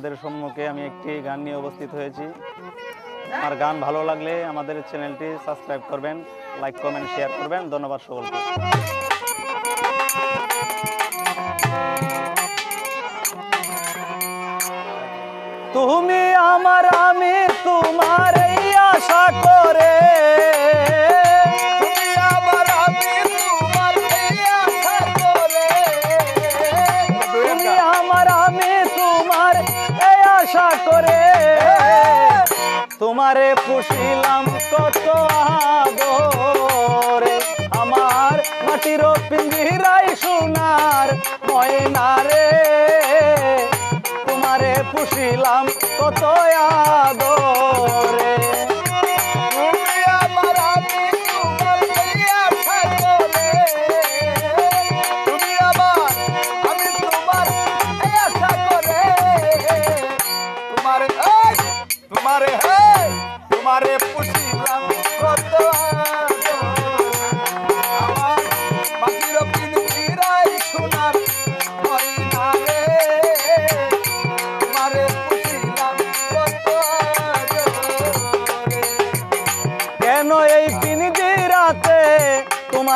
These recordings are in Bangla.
আপনাদের সম্মুখে আমি একটি গান নিয়ে উপস্থিত হয়েছি। আমার গান ভালো লাগলে আমাদের চ্যানেলটি সাবস্ক্রাইব করবেন, লাইক, কমেন্ট, শেয়ার করবেন। ধন্যবাদ সকলকে। তুমি আমার আমি তোমার আশা করে আশা করে। তোমারে পুষিলাম কত আমার মাটির পিঞ্জিরাই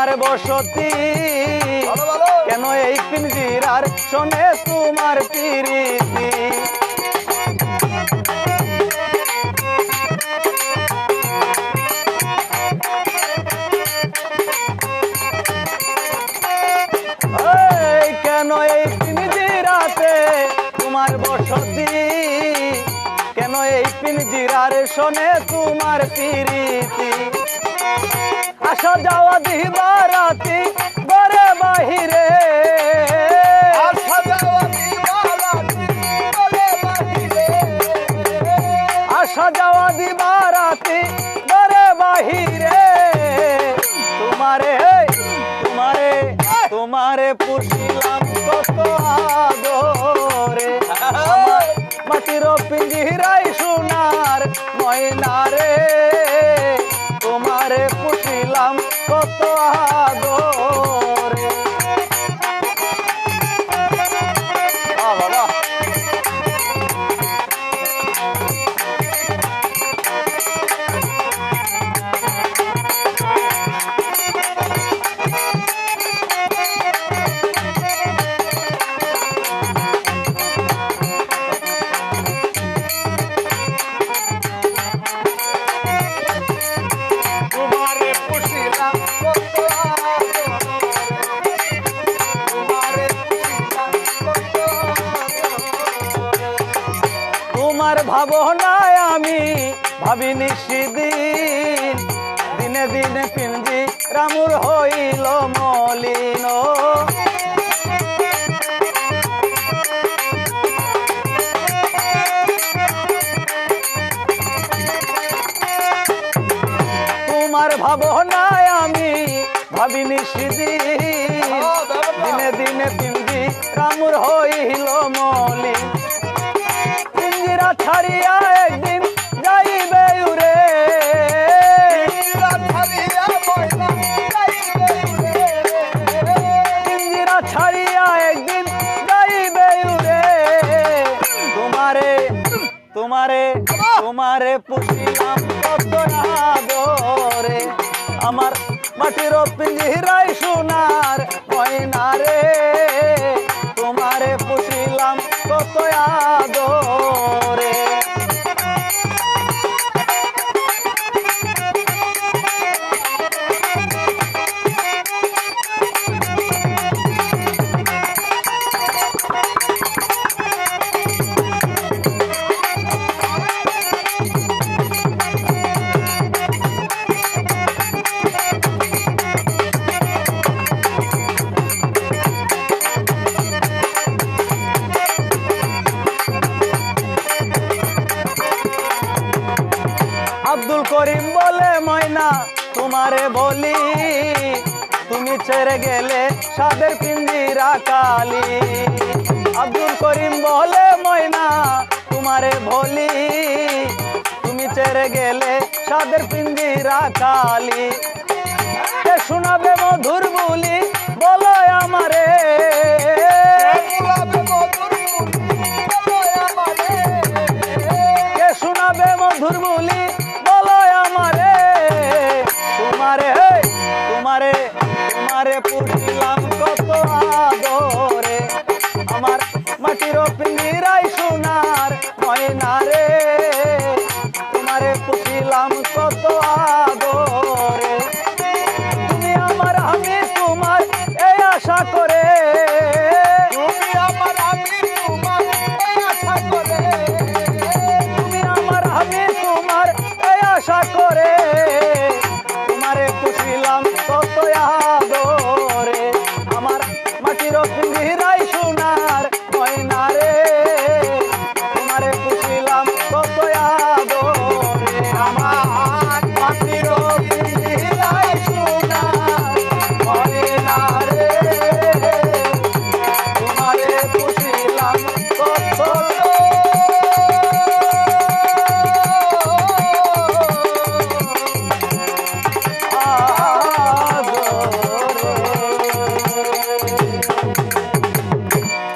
তোমার বসতি। কেন এই পিঞ্জিরার শোনে তোমার পিরিতি? কেন এই পিঞ্জিরাতে তোমার বসতি? কেন এই পিঞ্জিরার শোনে তোমার পিরিতি? আসা যাওয়া দিবা রাতি ঘরে বাহিরে। যাওয়া আসা যাওয়া দিবা রাতি ঘরে বাহিরে। তোমারে তোমারে তোমারে পুষিলাম কত আদরে। তোমার ভাবনায় আমি ভাবিনি সেদিন দিনে। দিনে পিঞ্জি রামুর হইল মলিন। তোমার ভাবনায় আমি ভাবিনি সেদিন দিনে। দিনে পিঞ্জি রামুর হইল মলিন। ছাড়িয়া একদিন যাইবে উরে পিঞ্জিরা ছাড়িয়া একদিন যাইবে উরে তোমারে তোমারে তোমারে পুষিলাম কত আদরে বলে ময়না, তোমারে বলি, তুমি ছেড়ে গেলে সাদের পিঞ্জিরা কালি আব্দুল করিম বলে ময়না, তোমারে বলি, তুমি ছেড়ে গেলে সাদের পিঞ্জিরা কালি শোনাবে মধুর বলি, বলো আমারে। নীরব নিরাই সোনার ময়না রে। তোমারে পুষিলাম কত আদরে। আমি তোমার এই আশা আমার আশা করে। আমি তোমার এই আশা করে। তোমারে পুষিলাম